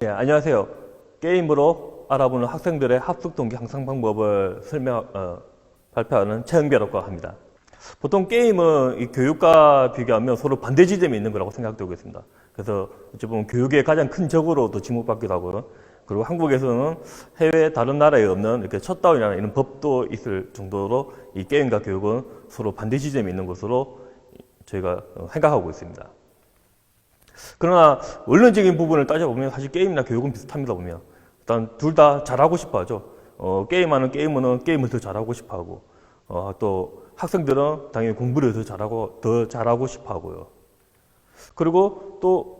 예, 안녕하세요. 게임으로 알아보는 학생들의 합숙 동기 향상 방법을 설명, 어, 발표하는 최은별학과 합니다. 보통 게임은 이 교육과 비교하면 서로 반대 지점이 있는 거라고 생각되고 있습니다. 그래서 어찌 보면 교육의 가장 큰 적으로도 지목받기도 하고요. 그리고 한국에서는 해외 다른 나라에 없는 이렇게 셧다운이라는 이런 법도 있을 정도로 이 게임과 교육은 서로 반대 지점이 있는 것으로 저희가 어, 생각하고 있습니다. 그러나 원론적인 부분을 따져보면 사실 게임이나 교육은 비슷합니다 보면 일단 둘 다 잘하고 싶어 하죠. 어, 게임하는 게이머는 게임을 더 잘하고 싶어 하고 어, 또 학생들은 당연히 공부를 더 잘하고 더 잘하고 싶어 하고요. 그리고 또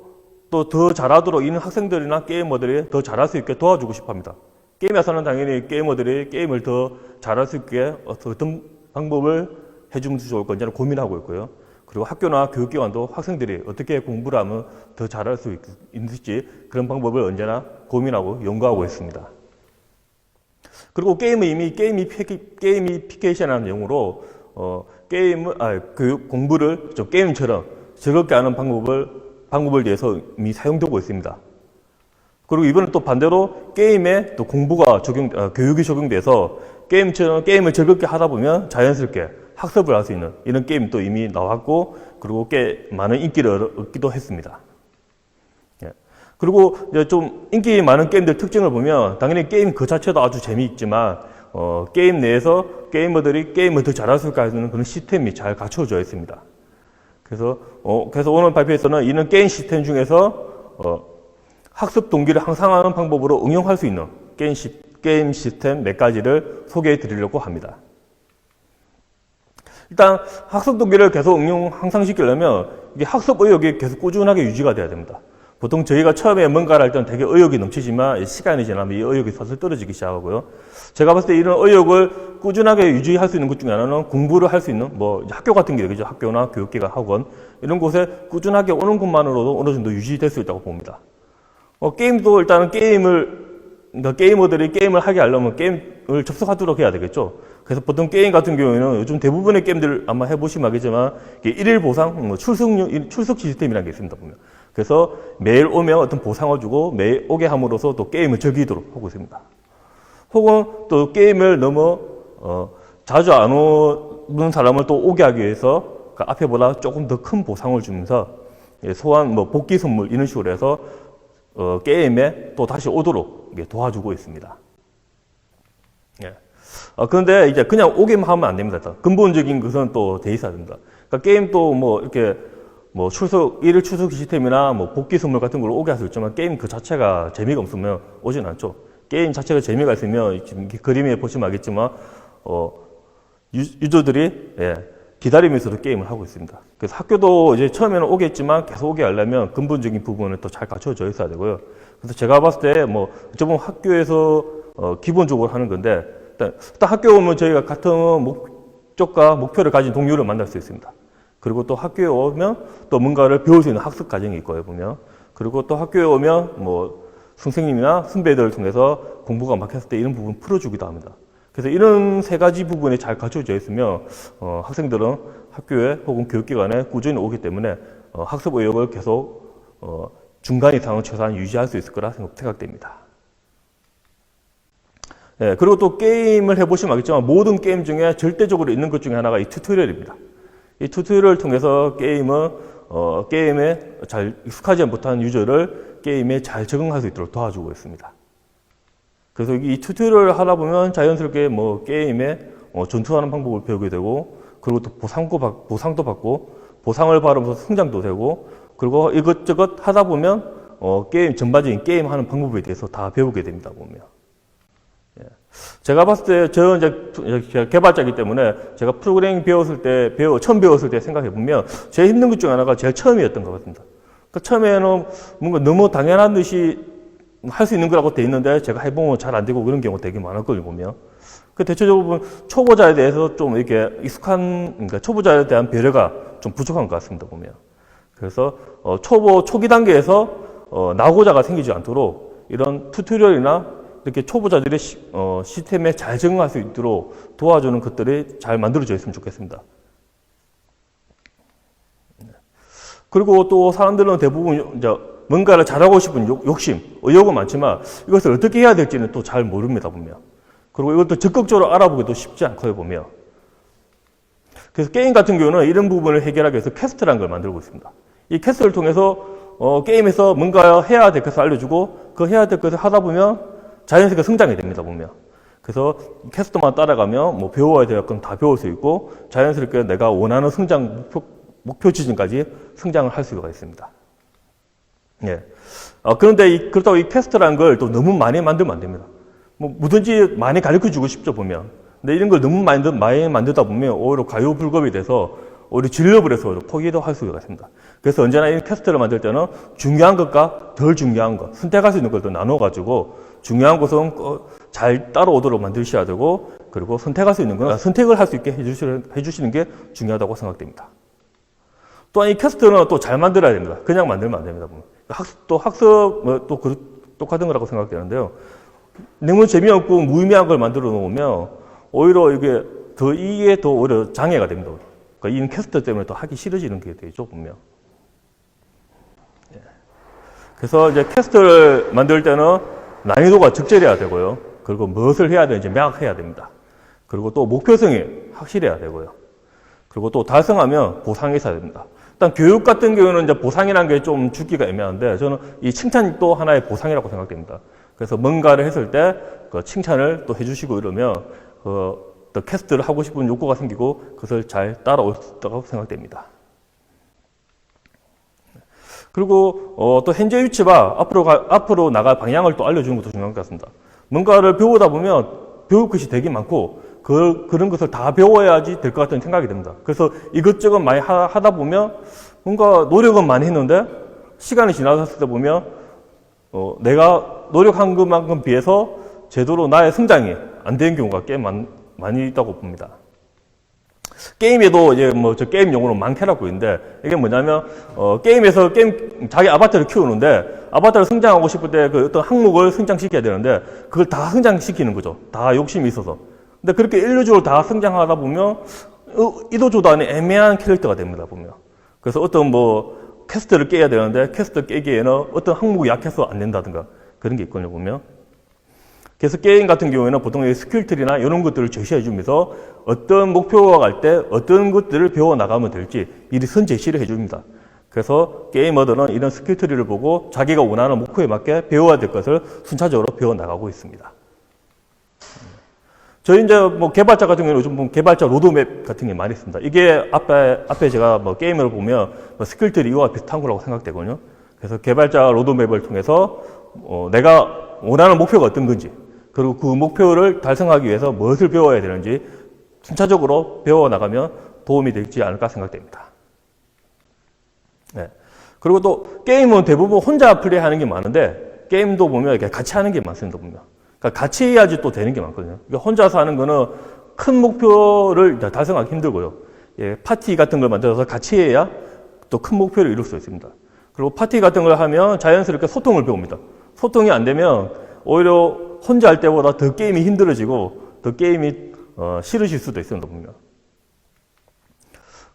또 더 잘하도록 있는 학생들이나 게이머들이 더 잘할 수 있게 도와주고 싶어 합니다. 게임에서는 당연히 게이머들이 게임을 더 잘할 수 있게 어떤 방법을 해주면 좋을 건지를 고민하고 있고요. 그리고 학교나 교육기관도 학생들이 어떻게 공부를 하면 더 잘할 수 있- 있을지 그런 방법을 언제나 고민하고 연구하고 있습니다. 그리고 게임은 이미 게이미피, 게이미피케이션이라는 용어로 어, 게임을 아, 교육 공부를 좀 게임처럼 즐겁게 하는 방법을 방법을 위해서 이미 사용되고 있습니다. 그리고 이번에 또 반대로 게임에 또 공부가 적용, 어, 교육이 적용돼서 게임처럼 게임을 즐겁게 하다 보면 자연스럽게 학습을 할 수 있는 이런 게임 또 이미 나왔고 그리고 꽤 많은 인기를 얻기도 했습니다. 예. 그리고 이제 좀 인기 많은 게임들 특징을 보면 당연히 게임 그 자체도 아주 재미있지만 어, 게임 내에서 게이머들이 게임을 더 잘할 수 있게 하는 그런 시스템이 잘 갖춰져 있습니다. 그래서 어, 그래서 오늘 발표에서는 이런 게임 시스템 중에서 어, 학습 동기를 향상하는 방법으로 응용할 수 있는 게임, 시, 게임 시스템 몇 가지를 소개해 드리려고 합니다. 일단 학습 동기를 계속 응용 향상시키려면 이게 학습 의욕이 계속 꾸준하게 유지가 돼야 됩니다. 보통 저희가 처음에 뭔가를 할 때는 되게 의욕이 넘치지만 시간이 지나면 이 의욕이 슬슬 떨어지기 시작하고요. 제가 봤을 때 이런 의욕을 꾸준하게 유지할 수 있는 것 중에 하나는 공부를 할 수 있는 뭐 학교 같은 게 되겠죠. 학교나 교육기관, 학원 이런 곳에 꾸준하게 오는 것만으로도 어느 정도 유지될 수 있다고 봅니다. 어, 게임도 일단은 게임을 그러니까 게이머들이 게임을 하게 하려면 게임을 접속하도록 해야 되겠죠. 그래서 보통 게임 같은 경우에는 요즘 대부분의 게임들 아마 해보시면 알겠지만 일일 보상, 뭐 출석 출석 시스템이라는 게 있습니다 보면. 그래서 매일 오면 어떤 보상을 주고 매일 오게 함으로써 또 게임을 즐기도록 하고 있습니다. 혹은 또 게임을 너무 어, 자주 안 오는 사람을 또 오게 하기 위해서 그 앞에 보다 조금 더 큰 보상을 주면서 예, 소환 뭐 복귀 선물 이런 식으로 해서 어, 게임에 또 다시 오도록 도와주고 있습니다. 예. 어, 그런데 이제 그냥 오기만 하면 안 됩니다. 또 근본적인 것은 또 돼 있어야 됩니다. 그러니까 게임 또 뭐 이렇게 뭐 출석, 일일 출석 시스템이나 뭐 복귀 선물 같은 걸 오게 할 수 있지만 게임 그 자체가 재미가 없으면 오진 않죠. 게임 자체가 재미가 있으면 지금 그림에 보시면 알겠지만 어, 유, 유저들이 예, 기다리면서도 게임을 하고 있습니다. 그래서 학교도 이제 처음에는 오겠지만 계속 오게 하려면 근본적인 부분을 또 잘 갖춰져 있어야 되고요. 그래서 제가 봤을 때뭐 저번 학교에서 어, 기본적으로 하는 건데 일단, 일단 학교 오면 저희가 같은 목적과 목표를 가진 동료를 만날 수 있습니다. 그리고 또 학교에 오면 또 뭔가를 배울 수 있는 학습 과정이 있고요, 보면. 그리고 또 학교에 오면 뭐 선생님이나 선배들을 통해서 공부가 막혔을 때 이런 부분 풀어주기도 합니다. 그래서 이런 세 가지 부분이 잘 갖춰져 있으면 어, 학생들은 학교에 혹은 교육기관에 꾸준히 오기 때문에 어, 학습 의욕을 계속 어, 중간 이상은 최소한 유지할 수 있을 거라 생각, 생각됩니다. 예, 그리고 또 게임을 해보시면 알겠지만 모든 게임 중에 절대적으로 있는 것 중에 하나가 이 튜토리얼입니다. 이 튜토리얼을 통해서 게임은 어, 게임에 잘 익숙하지 못한 유저를 게임에 잘 적응할 수 있도록 도와주고 있습니다. 그래서 이 튜토리얼을 하다 보면 자연스럽게 뭐 게임에 어, 전투하는 방법을 배우게 되고 그리고 또 보상도, 받, 보상도 받고 보상을 받으면서 성장도 되고 그리고 이것저것 하다 보면 어, 게임 전반적인 게임 하는 방법에 대해서 다 배우게 됩니다 보면. 예. 제가 봤을 때, 저 이제 개발자이기 때문에 제가 프로그래밍 배웠을 때, 배워, 처음 배웠을 때 생각해 보면 제일 힘든 것 중 하나가 제일 처음이었던 것 같습니다. 그 처음에는 뭔가 너무 당연한 듯이 할 수 있는 거라고 돼 있는데 제가 해보면 잘 안 되고 그런 경우가 되게 많았거든요, 보면. 그 대체적으로 보면 초보자에 대해서 좀 이렇게 익숙한, 그러니까 초보자에 대한 배려가 좀 부족한 것 같습니다, 보면. 그래서 어, 초보, 초기 단계에서 어, 나고자가 생기지 않도록 이런 튜토리얼이나 이렇게 초보자들의 시, 어, 시스템에 잘 적응할 수 있도록 도와주는 것들이 잘 만들어져 있으면 좋겠습니다. 그리고 또 사람들은 대부분 이제 뭔가를 잘하고 싶은 욕, 욕심, 의욕은 많지만 이것을 어떻게 해야 될지는 또 잘 모릅니다, 보면. 그리고 이것도 적극적으로 알아보기도 쉽지 않고요, 보면. 그래서 게임 같은 경우는 이런 부분을 해결하기 위해서 퀘스트라는 걸 만들고 있습니다. 이 퀘스트를 통해서 어, 게임에서 뭔가 해야 될 것을 알려주고 그 해야 될 것을 하다 보면 자연스럽게 성장이 됩니다, 보면. 그래서 퀘스트만 따라가면 뭐 배워야 될 건 다 배울 수 있고 자연스럽게 내가 원하는 성장 목표, 목표 지점까지 성장을 할 수가 있습니다. 예. 어, 그런데 이, 그렇다고 이 퀘스트라는 걸 또 너무 많이 만들면 안 됩니다. 뭐 뭐든지 많이 가르쳐 주고 싶죠, 보면. 근데 이런 걸 너무 많이, 많이 만들다 보면 오히려 과요불급이 돼서 오히려 해서 포기도 할 수가 있습니다. 그래서 언제나 이 퀘스트를 만들 때는 중요한 것과 덜 중요한 것, 선택할 수 있는 것도 나눠가지고 중요한 것은 어, 잘 따라오도록 만드셔야 되고 그리고 선택할 수 있는 것은 선택을 할 수 있게 해주시는, 게 중요하다고 생각됩니다. 또한 이 퀘스트는 또 잘 만들어야 됩니다. 그냥 만들면 안 됩니다. 학습, 또 학습, 뭐, 또 그, 똑같은 거라고 생각되는데요. 너무 재미없고 무의미한 걸 만들어 놓으면 오히려 이게 더, 이게 더 오히려 장애가 됩니다. 그러니까 이 퀘스트 때문에 또 하기 싫어지는 게 되죠, 보면. 예. 그래서 이제 퀘스트를 만들 때는 난이도가 적절해야 되고요. 그리고 무엇을 해야 되는지 명확해야 됩니다. 그리고 또 목표성이 확실해야 되고요. 그리고 또 달성하면 보상이 있어야 됩니다. 일단 교육 같은 경우는 이제 보상이라는 게 좀 주기가 애매한데 저는 이 칭찬이 또 하나의 보상이라고 생각됩니다. 그래서 뭔가를 했을 때 그 칭찬을 또 해주시고 이러면 그, 또 캐스트를 하고 싶은 욕구가 생기고 그것을 잘 있다고 생각됩니다. 그리고 어, 또 현재 위치와 앞으로 가, 앞으로 나갈 방향을 또 알려주는 것도 중요한 것 같습니다. 뭔가를 배우다 보면 배울 것이 되게 많고 그, 그런 것을 다 배워야지 될 것 같은 생각이 듭니다. 그래서 이것저것 많이 하, 하다 보면 뭔가 노력은 많이 했는데 시간이 지나갔을 때 보면 어, 내가 노력한 것만큼 비해서 제대로 나의 성장이 안 되는 경우가 꽤 많, 많이 있다고 봅니다. 게임에도 이제 뭐 저 게임 용어로 많게라고 있는데 이게 뭐냐면 어 게임에서 게임 자기 아바타를 키우는데 아바타를 성장하고 싶을 때 그 어떤 항목을 성장시켜야 되는데 그걸 다 성장시키는 거죠. 다 욕심이 있어서. 근데 그렇게 일률적으로 다 성장하다 보면 어, 이도저도 아닌 애매한 캐릭터가 됩니다. 보면. 그래서 어떤 뭐 퀘스트를 깨야 되는데 퀘스트 깨기에는 어떤 항목이 약해서 안 된다든가 그런 게 있거든요. 보면. 그래서 게임 같은 경우에는 보통 이 스킬틀이나 이런 것들을 제시해 주면서 어떤 목표가 갈 때 어떤 것들을 배워 나가면 될지 미리 선 제시를 해 줍니다. 그래서 게이머들은 이런 스킬 트리를 보고 자기가 원하는 목표에 맞게 배워야 될 것을 순차적으로 배워 나가고 있습니다. 저희 이제 뭐 개발자 같은 경우는 요즘 보면 개발자 로드맵 같은 게 많이 있습니다. 이게 앞에, 앞에 제가 뭐 게임을 보면 뭐 스킬 트리 이와 비슷한 거라고 생각되거든요. 그래서 개발자 로드맵을 통해서 어, 내가 원하는 목표가 어떤 건지 그리고 그 목표를 달성하기 위해서 무엇을 배워야 되는지 순차적으로 배워 나가면 도움이 되지 않을까 생각됩니다. 네. 그리고 또 게임은 대부분 혼자 플레이하는 게 많은데 게임도 보면 이렇게 같이 하는 게 많습니다. 보면 그러니까 같이 해야지 또 되는 게 많거든요. 그러니까 혼자서 하는 거는 큰 목표를 달성하기 힘들고요. 예, 파티 같은 걸 만들어서 같이 해야 또 큰 목표를 이룰 수 있습니다. 그리고 파티 같은 걸 하면 자연스럽게 소통을 배웁니다. 소통이 안 되면 오히려 혼자 할 때보다 더 게임이 힘들어지고 더 게임이 어, 싫으실 수도 있습니다. 보면.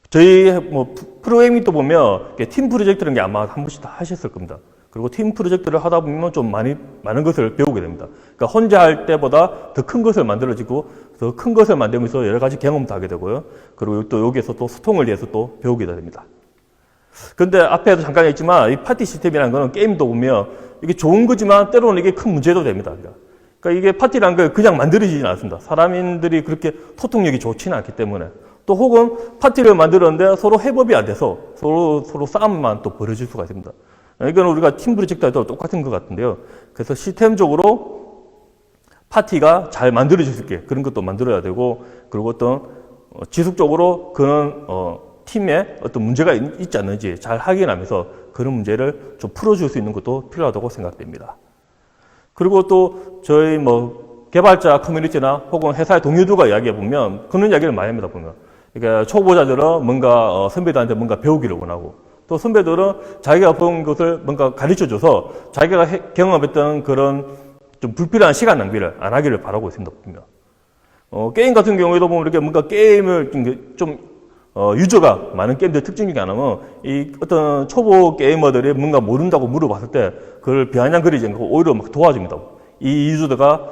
저희 뭐 프로그래밍도 보면 팀 프로젝트라는 게 아마 한 번씩 다 하셨을 겁니다. 그리고 팀 프로젝트를 하다 보면 좀 많이 많은 것을 배우게 됩니다. 그러니까 혼자 할 때보다 더 큰 것을 만들어지고 더 큰 것을 만들면서 여러 가지 경험도 하게 되고요. 그리고 또 여기에서 또 소통을 위해서 또 배우게 됩니다. 근데 앞에도 잠깐 했지만 이 파티 시스템이라는 거는 게임도 보면 이게 좋은 거지만 때로는 이게 큰 문제도 됩니다. 그러니까 이게 파티라는 게 그냥 만들어지진 않습니다. 사람들이 그렇게 소통력이 좋지는 않기 때문에 또 혹은 파티를 만들었는데 서로 해법이 안 돼서 서로 서로 싸움만 또 벌어질 수가 있습니다. 이건 우리가 팀 프로젝트도 똑같은 것 같은데요. 그래서 시스템적으로 파티가 잘 만들어질 수 있게 그런 것도 만들어야 되고 그리고 어떤 어, 지속적으로 그런 어, 팀에 어떤 문제가 있- 있지 않는지 잘 확인하면서 그런 문제를 좀 풀어줄 수 있는 것도 필요하다고 생각됩니다. 그리고 또 저희 뭐 개발자 커뮤니티나 혹은 회사의 동료들과 이야기해 보면 그런 이야기를 많이 합니다 보면 그러니까 초보자들은 뭔가 어, 선배들한테 뭔가 배우기를 원하고 또 선배들은 자기가 본 것을 뭔가 가르쳐 줘서 자기가 해- 경험했던 그런 좀 불필요한 시간 낭비를 안 하기를 바라고 있습니다 보면 어, 게임 같은 경우에도 보면 이렇게 뭔가 게임을 좀, 좀 어, 유저가 많은 게임들 특징 중에 하나는 이 어떤 초보 게이머들이 뭔가 모른다고 물어봤을 때 그걸 비아냥거리지 않고 오히려 막 도와줍니다. 이 유저들가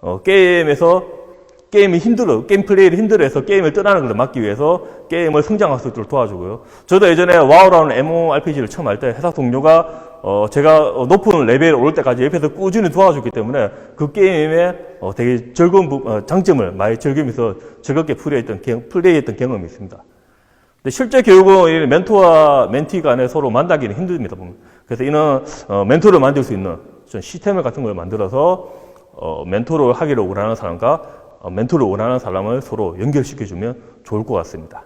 어, 게임에서 게임이 힘들어, 게임 플레이를 힘들어해서 게임을 떠나는 걸 막기 위해서 게임을 성장할 수 있도록 도와주고요. 저도 예전에 와우라는 MMORPG를 처음 할 때 회사 동료가 어, 제가 어, 높은 레벨에 오를 때까지 옆에서 꾸준히 도와줬기 때문에 그 게임의 어, 되게 즐거운 부, 어, 장점을 많이 즐기면서 즐겁게 플레이했던, 경- 플레이했던 경험이 있습니다. 근데 실제 교육은 이 멘토와 멘티 간에 서로 만나기는 힘듭니다. 그래서 이는 어, 멘토를 만들 수 있는 좀 시스템 같은 걸 만들어서 어, 멘토를 하기를 원하는 사람과 어, 멘토를 원하는 사람을 서로 연결시켜주면 좋을 것 같습니다.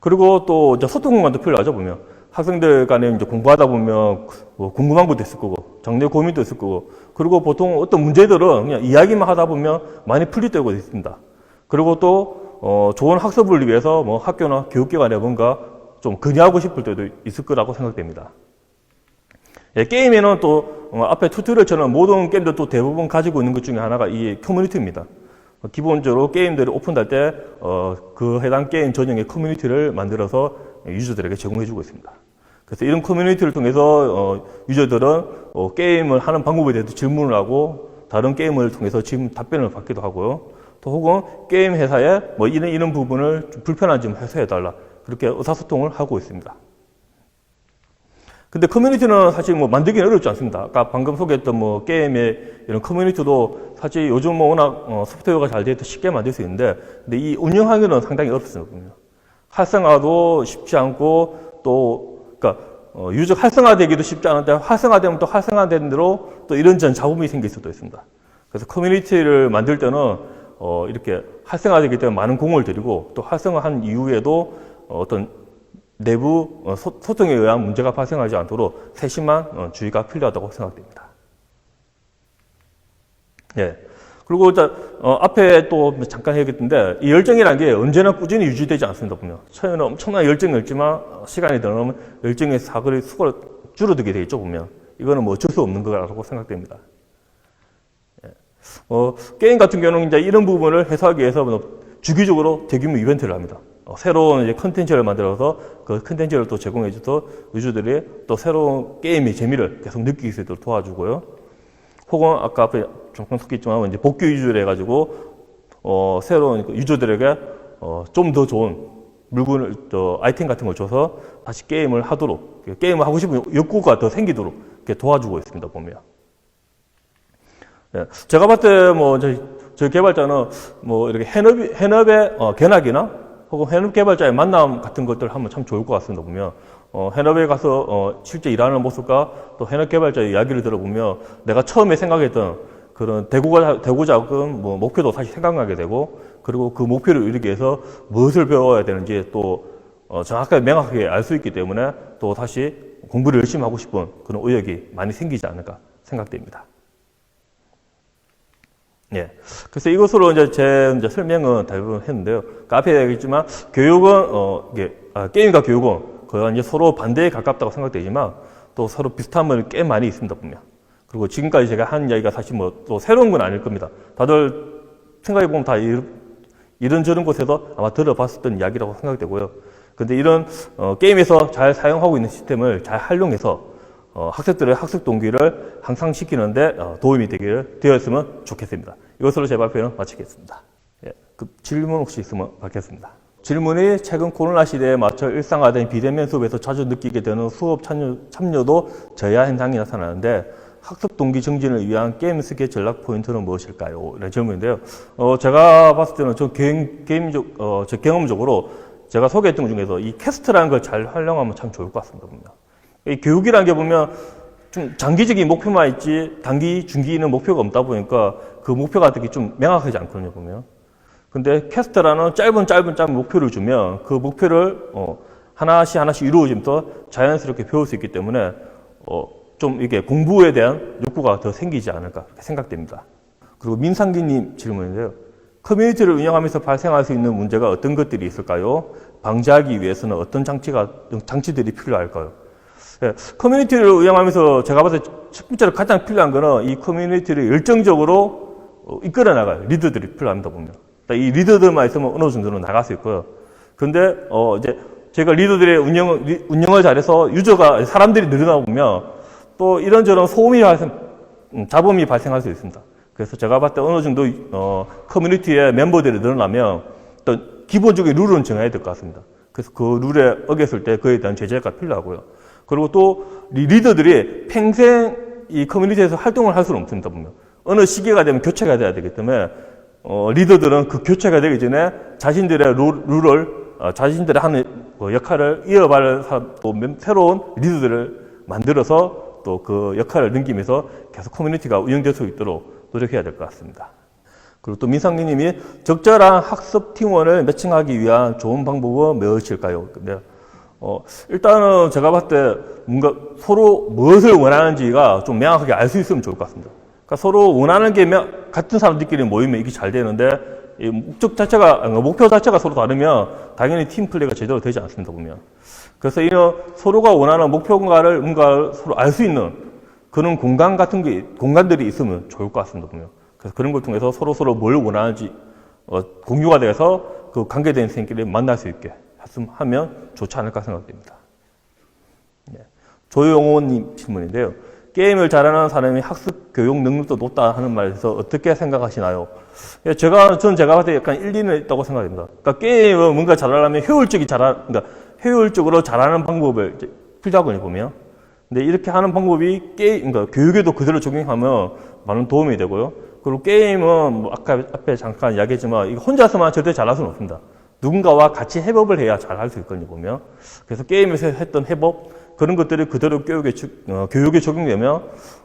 그리고 또 소통 공간도 필요하죠 보면 학생들 간에 이제 공부하다 보면 뭐 궁금한 것도 있을 거고 장래 고민도 있을 거고 그리고 보통 어떤 문제들은 그냥 이야기만 하다 보면 많이 때가 있습니다. 그리고 또 어, 좋은 학습을 위해서 뭐 학교나 교육기관에 뭔가 좀 건의하고 싶을 때도 있을 거라고 생각됩니다. 예, 게임에는 또 어, 앞에 튜토리얼처럼 모든 게임들도 대부분 가지고 있는 것 중에 하나가 이 커뮤니티입니다. 어, 기본적으로 게임들을 오픈할 때, 어, 그 해당 게임 전용의 커뮤니티를 만들어서 유저들에게 제공해주고 있습니다. 그래서 이런 커뮤니티를 통해서, 어, 유저들은, 어, 게임을 하는 방법에 대해서 질문을 하고, 다른 게임을 통해서 지금 답변을 받기도 하고요. 또 혹은 게임 회사에 뭐 이런, 이런 부분을 좀 불편한 점 해소해 달라. 그렇게 의사소통을 하고 있습니다. 근데 커뮤니티는 사실 뭐 만들기는 어렵지 않습니다. 아까 방금 소개했던 뭐 게임의 이런 커뮤니티도 사실 요즘 뭐 워낙 어, 소프트웨어가 잘 되어 쉽게 만들 수 있는데, 근데 이 운영하기는 상당히 어렵습니다. 활성화도 쉽지 않고 또, 그러니까 어, 유저 활성화되기도 쉽지 않은데 활성화되면 또 활성화된 대로 또 이런저런 잡음이 생길 수도 있습니다. 그래서 커뮤니티를 만들 때는 어, 이렇게 활성화되기 때문에 많은 공을 들이고 또 활성화한 이후에도 어, 어떤 내부 어, 소, 소통에 의한 문제가 발생하지 않도록 세심한 어, 주의가 필요하다고 생각됩니다. 예. 그리고 자, 어, 앞에 또 잠깐 얘기했는데 이 열정이라는 게 언제나 꾸준히 유지되지 않습니다. 보면 처음에는 엄청난 열정이 있지만 어, 시간이 지나면 열정의 사거리 수가 줄어들게 되겠죠. 보면 이거는 뭐 어쩔 수 없는 거라고 생각됩니다. 예. 어, 게임 같은 경우는 이제 이런 부분을 해소하기 위해서 뭐 주기적으로 대규모 이벤트를 합니다. 어, 새로운 이제 컨텐츠를 만들어서 그 컨텐츠를 또 제공해줘서 유저들이 또 새로운 게임의 재미를 계속 느낄 수 있도록 도와주고요. 혹은 아까 앞에 잠깐 속했지만 이제 복귀 유저를 해가지고 어, 새로운 그 유저들에게 어, 좀 더 좋은 물건을 저 아이템 같은 걸 줘서 다시 게임을 하도록 게임을 하고 싶은 욕구가 더 생기도록 이렇게 도와주고 있습니다 보면. 예, 제가 봤을 때 뭐 저희, 저희 개발자는 뭐 이렇게 해협 해협의 어, 견학이나 혹은 해협 개발자의 만남 같은 것들 하면 참 좋을 것 같습니다 보면. 어, 해협에 가서 어, 실제 일하는 모습과 또 해협 개발자의 이야기를 들어보면 내가 처음에 생각했던 그런 대구가 대구자 뭐 목표도 사실 생각나게 되고 그리고 그 목표를 이루기 위해서 무엇을 배워야 되는지 또 어, 정확하게 명확하게 알 수 있기 때문에 또 다시 공부를 열심히 하고 싶은 그런 의욕이 많이 생기지 않을까 생각됩니다. 예. 그래서 이것으로 이제 제 이제 설명은 대부분 했는데요. 그 앞에 얘기했지만 교육은 어 이게 아, 게임과 교육은 거의 이제 서로 반대에 가깝다고 생각되지만 또 서로 면이 꽤 많이 있습니다 보면. 그리고 지금까지 제가 한 이야기가 사실 뭐 또 새로운 건 아닐 겁니다. 다들 생각해 보면 다 이- 이런저런 곳에서 아마 들어봤었던 이야기라고 생각되고요. 근데 이런 어, 게임에서 잘 사용하고 있는 시스템을 잘 활용해서 어, 학생들의 학습 동기를 향상시키는데 어, 도움이 되기를 되었으면 좋겠습니다. 이것으로 제 발표는 마치겠습니다. 예, 그 질문 혹시 있으면 받겠습니다. 질문이 최근 코로나 시대에 맞춰 일상화된 비대면 수업에서 자주 느끼게 되는 수업 참여, 참여도 저하 현상이 나타나는데 학습 동기 증진을 위한 게임 스케 전략 포인트는 무엇일까요? 이런 질문인데요. 어, 제가 봤을 때는 저 개인, 개인적, 어, 저 경험적으로 제가 소개했던 것 중에서 이 캐스트라는 걸 잘 활용하면 참 좋을 것 같습니다. 교육이라는 게 보면 좀 장기적인 목표만 있지 단기, 중기는 목표가 없다 보니까 그 목표가 되게 좀 명확하지 않거든요, 보면. 근데 캐스트라는 짧은 짧은 짧은 목표를 주면 그 목표를 어, 하나씩 하나씩 이루어지면서 자연스럽게 배울 수 있기 때문에 어, 좀 이게 공부에 대한 욕구가 더 생기지 않을까 생각됩니다. 그리고 민상기님 질문인데요. 커뮤니티를 운영하면서 발생할 수 있는 문제가 어떤 것들이 있을까요? 방지하기 위해서는 어떤 장치가 장치들이 필요할까요? 예, 커뮤니티를 운영하면서 제가 봤을 때 첫 번째로 가장 필요한 거는 이 커뮤니티를 열정적으로 어, 이끌어 나갈 리더들이 필요합니다 보면 이 리더들만 있으면 어느 정도는 나갈 수 있고요. 근데 어 이제 제가 리더들의 운영 리- 운영을 잘해서 유저가 사람들이 늘어나 보면 또 이런저런 소음이 발생, 음, 잡음이 발생할 수 있습니다. 그래서 제가 봤을 때 어느 정도 어 커뮤니티의 멤버들이 늘어나면 어떤 기본적인 룰은 정해야 될 것 같습니다. 그래서 그 룰에 어겼을 때 그에 대한 제재가 필요하고요. 그리고 또 리- 리더들이 평생 이 커뮤니티에서 활동을 할 수는 없습니다. 보면 어느 시기가 되면 교체가 돼야 되기 때문에 어, 리더들은 그 교체가 되기 전에 자신들의 룰, 룰을 어, 자신들의 하는 그 역할을 사람, 또 멤- 새로운 리더들을 만들어서 또 그 역할을 넘기면서 계속 커뮤니티가 운영될 수 있도록 노력해야 될 것 같습니다. 그리고 또 민상기님이 적절한 학습 팀원을 매칭하기 위한 좋은 방법은 무엇일까요? 어, 일단은 제가 봤을 때 뭔가 서로 무엇을 원하는지가 좀 명확하게 알 수 있으면 좋을 것 같습니다. 그러니까 서로 원하는 게 명- 같은 사람들끼리 모이면 이게 잘 되는데 이 목적 자체가 아, 목표 자체가 서로 다르면 당연히 팀 플레이가 제대로 되지 않습니다 보면. 그래서 이런 서로가 원하는 목표가를 뭔가 서로 알 수 있는 그런 공간 같은 게 공간들이 있으면 좋을 것 같습니다 보면. 그래서 그런 걸 통해서 서로 서로 뭘 원하는지 어, 공유가 돼서 그 관계된 생끼리 만날 수 있게 했으면 하면 좋지 않을까 생각됩니다. 예. 조용호님 질문인데요. 게임을 잘하는 사람이 학습 교육 능력도 높다 하는 말에서 어떻게 생각하시나요? 예, 제가 저는 제가 봤을 때 약간 일리는 있다고 생각합니다. 그러니까 게임을 뭔가 잘하려면 효율적이 잘하, 그러니까 효율적으로 잘하는 방법을 필요하거든요 보면. 근데 이렇게 하는 방법이 게임, 그러니까 교육에도 그대로 적용하면 많은 도움이 되고요. 그리고 게임은 뭐 아까 앞에 잠깐 이야기했지만 이거 혼자서만 절대 잘할 수는 없습니다. 누군가와 같이 협업을 해야 잘 할 수 있거든요 보면. 그래서 게임에서 했던 협업 그런 것들이 그대로 교육에, 적- 어, 교육에 적용되면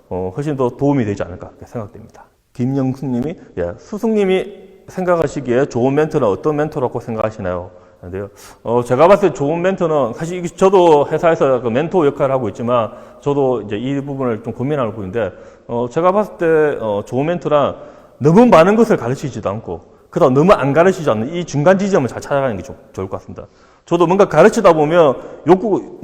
어, 훨씬 더 도움이 되지 않을까 생각됩니다. 김영수 님이 예, 스승님이 생각하시기에 좋은 멘토는 어떤 멘토라고 생각하시나요? 근데요, 어, 제가 봤을 때 좋은 멘토는 사실 저도 회사에서 그 멘토 역할을 하고 있지만 저도 이제 이 부분을 좀 고민하고 있는데 어, 제가 봤을 때 어, 좋은 멘토란 너무 많은 것을 가르치지도 않고 그다음 너무 안 가르치지 않는 이 중간 지점을 잘 찾아가는 게좀 좋을 것 같습니다. 저도 뭔가 가르치다 보면 욕구,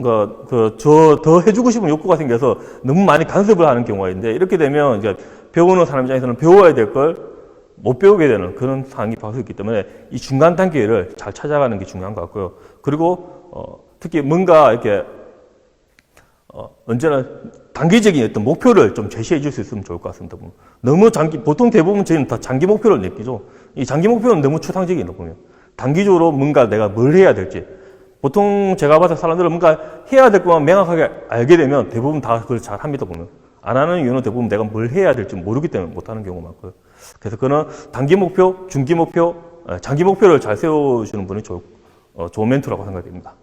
그저 더 해주고 싶은 욕구가 생겨서 너무 많이 간섭을 하는 경우가 있는데 이렇게 되면 이제 배우는 사람 입장에서는 배워야 될 걸 못 배우게 되는 그런 상황이 발생있기 때문에 이 중간 단계를 잘 찾아가는 게 중요한 것 같고요. 그리고 어, 특히 뭔가 이렇게 어, 언제나 단기적인 어떤 목표를 좀 제시해 줄 수 있으면 좋을 것 같습니다. 보면. 너무 장기, 보통 대부분 저희는 다 장기 목표를 느끼죠. 이 장기 목표는 너무 추상적이다 보면. 단기적으로 뭔가 내가 뭘 해야 될지. 보통 제가 봐서 사람들은 뭔가 해야 될 것만 명확하게 알게 되면 대부분 다 그걸 잘 합니다 보면. 안 하는 이유는 대부분 내가 뭘 해야 될지 모르기 때문에 못 하는 경우가 많고요. 그래서 그런 단기 목표, 중기 목표, 어, 장기 목표를 잘 세워주는 분이 좋, 어, 좋은 멘토라고 생각됩니다.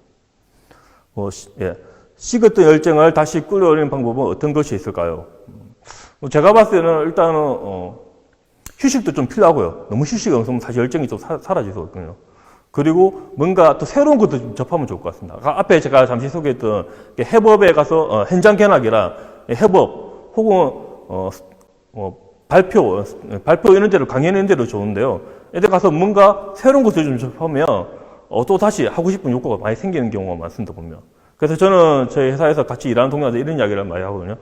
어, 시, 예. 식었던 열정을 다시 끌어올리는 방법은 어떤 것이 있을까요? 음, 제가 봤을 때는 일단은, 어, 휴식도 좀 필요하고요. 너무 휴식이 없으면 사실 열정이 좀 사, 있거든요. 그리고 뭔가 또 새로운 것도 좀 접하면 좋을 것 같습니다. 앞에 제가 잠시 소개했던 해법에 가서 어, 현장 견학이라 해법 혹은 어, 어, 발표, 어, 발표 이런 데로 강연 이런 데로 좋은데요. 이데 가서 뭔가 새로운 것을 좀 접하면 어, 또 다시 하고 싶은 욕구가 많이 생기는 경우가 많습니다 보면. 그래서 저는 저희 회사에서 같이 일하는 동료한테 이런 이야기를 많이 하거든요.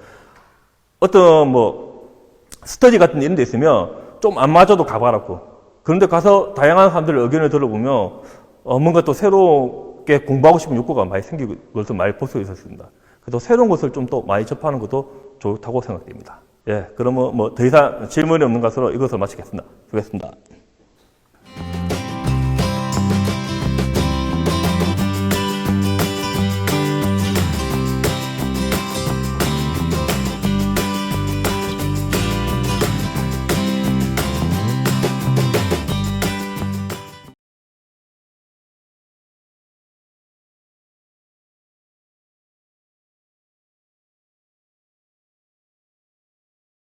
어떤 뭐 스터디 같은 데 이런 데 있으면 좀 안 맞아도 가봐라고. 그런데 가서 다양한 사람들의 의견을 들어보면 어, 뭔가 또 새롭게 공부하고 싶은 욕구가 많이 생기고 것을 많이 볼 수 있었습니다. 그래서 새로운 것을 좀또 많이 접하는 것도 좋다고 생각됩니다. 예, 그러면 뭐 더 이상 질문이 없는 것으로 이것을 마치겠습니다. 수고했습니다.